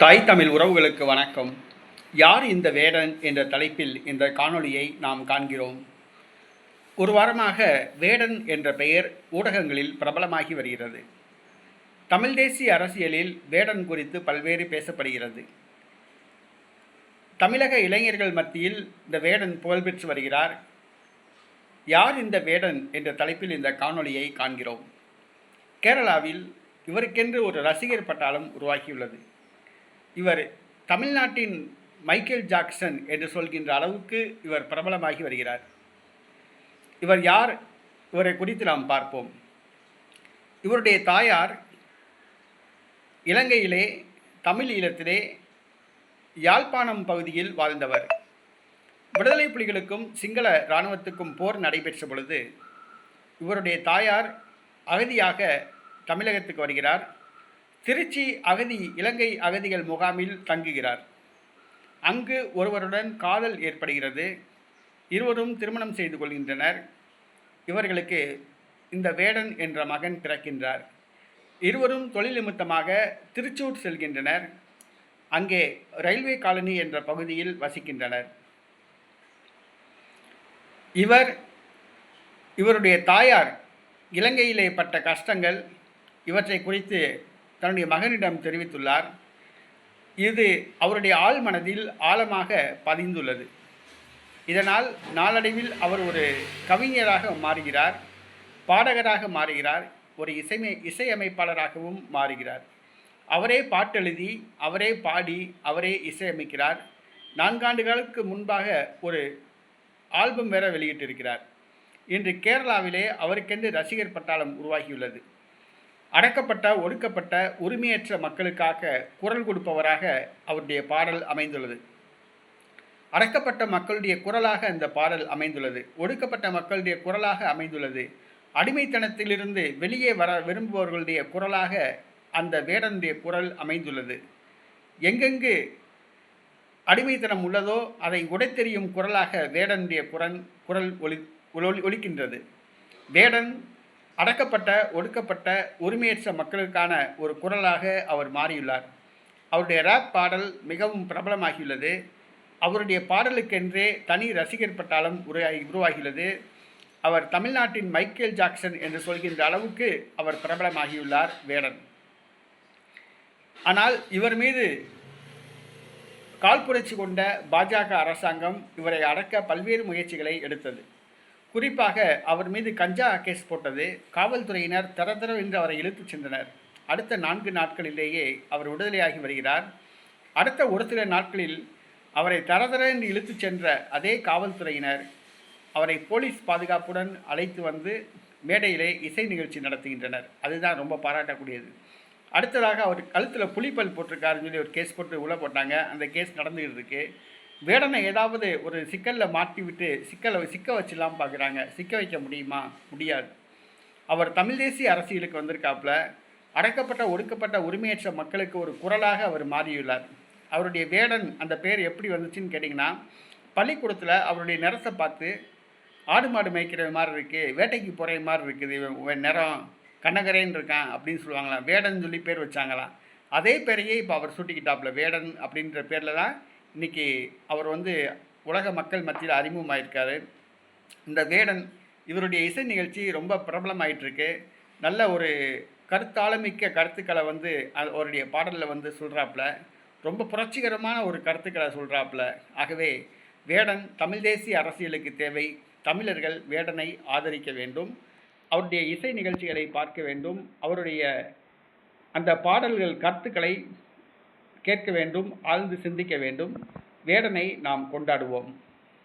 தாய் தமிழ் உறவுகளுக்கு வணக்கம். யார் இந்த வேடன் என்ற தலைப்பில் இந்த காணொளியை நாம் காண்கிறோம்? ஒரு வாரமாக வேடன் என்ற பெயர் ஊடகங்களில் பிரபலமாகி வருகிறது. தமிழ் தேசிய அரசியலில் வேடன் குறித்து பல்வேறு பேசப்படுகிறது. தமிழக இளைஞர்கள் மத்தியில் இந்த வேடன் புகழ்பெற்று வருகிறார். யார் இந்த வேடன் என்ற தலைப்பில் இந்த காணொளியை காண்கிறோம். கேரளாவில் இவருக்கென்று ஒரு ரசிகர் பட்டாளம் உருவாகியுள்ளது. இவர் தமிழ்நாட்டின் மைக்கேல் ஜாக்சன் என்று சொல்கின்ற அளவுக்கு இவர் பிரபலமாகி வருகிறார். இவர் யார்? இவரை குறித்து நாம் பார்ப்போம். இவருடைய தாயார் இலங்கையிலே தமிழ் ஈழத்திலே யாழ்ப்பாணம் பகுதியில் வாழ்ந்தவர். விடுதலை புலிகளுக்கும் சிங்கள இராணுவத்துக்கும் போர் நடைபெற்ற பொழுது இவருடைய தாயார் அகதியாக தமிழகத்துக்கு வருகிறார். திருச்சி அகதி இலங்கை அகதிகள் முகாமில் தங்குகிறார். அங்கு ஒருவருடன் காதல் ஏற்படுகிறது. இருவரும் திருமணம் செய்து கொள்கின்றனர். இவர்களுக்கு இந்த வேடன் என்ற மகன் பிறக்கின்றார். இருவரும் தொழில் நிமித்தமாக திருச்சூர் செல்கின்றனர். அங்கே ரயில்வே காலனி என்ற பகுதியில் வசிக்கின்றனர். இவர் இவருடைய தாயார் இலங்கையிலே பட்ட கஷ்டங்கள் இவற்றை குறித்து தன்னுடைய மகனிடம் தெரிவித்துள்ளார். இது அவருடைய ஆள் மனதில் ஆழமாக பதிந்துள்ளது. இதனால் நாளடைவில் அவர் ஒரு கவிஞராக மாறுகிறார் பாடகராக மாறுகிறார் ஒரு இசைமை இசையமைப்பாளராகவும் மாறுகிறார். அவரே பாட்டெழுதி அவரே பாடி அவரே இசையமைக்கிறார். நான்காண்டுகளுக்கு முன்பாக ஒரு ஆல்பம் வேற வெளியிட்டிருக்கிறார். இன்று கேரளாவிலே அவருக்கென்று ரசிகர் பட்டாளம் உருவாகியுள்ளது. அடக்கப்பட்ட ஒடுக்கப்பட்ட உரிமையற்ற மக்களுக்காக குரல் கொடுப்பவராக அவருடைய பாடல் அமைந்துள்ளது. அடக்கப்பட்ட மக்களுடைய குரலாக இந்த பாடல் அமைந்துள்ளது. ஒடுக்கப்பட்ட மக்களுடைய குரலாக அமைந்துள்ளது. அடிமைத்தனத்திலிருந்து வெளியே வர விரும்புபவர்களுடைய குரலாக அந்த வேடனுடைய குரல் அமைந்துள்ளது. எங்கெங்கு அடிமைத்தனம் உள்ளதோ அதை உடைத்தெறியும் குரலாக வேடனுடைய குரல் குரல் ஒலி ஒலி ஒலிக்கின்றது. வேடன் அடக்கப்பட்ட ஒடுக்கப்பட்ட உரிமையற்ற மக்களுக்கான ஒரு குரலாக அவர் மாறியுள்ளார். அவருடைய ரேப் பாடல் மிகவும் பிரபலமாகியுள்ளது. அவருடைய பாடலுக்கென்றே தனி ரசிகர் பட்டாளம் உருவாகி உருவாகியுள்ளது. அவர் தமிழ்நாட்டின் மைக்கேல் ஜாக்சன் என்று சொல்கின்ற அளவுக்கு அவர் பிரபலமாகியுள்ளார் வேடன். ஆனால் இவர் மீது கால்புரட்சி கொண்ட பாஜக அரசாங்கம் இவரை அடக்க பல்வேறு முயற்சிகளை எடுத்தது. குறிப்பாக அவர் மீது கஞ்சா கேஸ் போட்டது காவல்துறையினர் தரதர என்று அவரை இழுத்துச் சென்றனர். அடுத்த நான்கு நாட்களிலேயே அவர் விடுதலையாகி வருகிறார். அடுத்த ஒரு சில நாட்களில் அவரை தரதர என்று இழுத்துச் சென்ற அதே காவல்துறையினர் அவரை போலீஸ் பாதுகாப்புடன் அழைத்து வந்து மேடையிலே இசை நிகழ்ச்சி நடத்துகின்றனர். அதுதான் ரொம்ப பாராட்டக்கூடியது. அடுத்ததாக அவர் கழுத்தில் புலிப்பல் போட்டிருக்காருன்னு சொல்லி ஒரு கேஸ் போட்டு உள்ளே போட்டாங்க. அந்த கேஸ் நடந்துகிட்டு இருக்குது வேடனை ஏதாவது ஒரு சிக்கலில் மாட்டி விட்டு சிக்கலை சிக்க வச்சிடலாம் பார்க்குறாங்க சிக்க வைக்க முடியுமா? முடியாது. அவர் தமிழ் தேசிய அரசியலுக்கு வந்திருக்காப்புல. அடக்கப்பட்ட ஒடுக்கப்பட்ட உரிமையற்ற மக்களுக்கு ஒரு குரலாக அவர் மாறியுள்ளார். அவருடைய வேடன் அந்த பேர் எப்படி வந்துச்சுன்னு கேட்டிங்கன்னா பள்ளிக்கூடத்தில் அவருடைய நிறத்தை பார்த்து ஆடு மாடு மேய்க்கிற மாதிரி இருக்குது வேட்டைக்கு போகிற மாதிரி இருக்குது இவன் நிறம் கண்ணகரேன்னு இருக்கான் அப்படின்னு சொல்லுவாங்களாம். வேடன் சொல்லி பேர் வச்சாங்களாம். அதே பேரையே இப்போ அவர் சுட்டிக்கிட்டாப்புல. வேடன் அப்படின்ற பேரில் தான் இன்றைக்கி அவர் வந்து உலக மக்கள் மத்தியில் அறிமுகமாயிருக்காரு. இந்த வேடன் இவருடைய இசை நிகழ்ச்சி ரொம்ப பிரபலமாயிட்டிருக்கு. நல்ல ஒரு கருத்தாளமிக்க கருத்துக்களை வந்து அவருடைய பாடலில் வந்து சொல்கிறாப்புல ரொம்ப புரட்சிகரமான ஒரு கருத்துக்களை சொல்கிறாப்புல ஆகவே வேடன் தமிழ் தேசிய அரசியலுக்கு தேவை. தமிழர்கள் வேடனை ஆதரிக்க வேண்டும். அவருடைய இசை நிகழ்ச்சிகளை பார்க்க வேண்டும். அவருடைய அந்த பாடல்கள் கருத்துக்களை கேட்க வேண்டும் ஆழ்ந்து சிந்திக்க வேண்டும். வேடனை நாம் கொண்டாடுவோம்.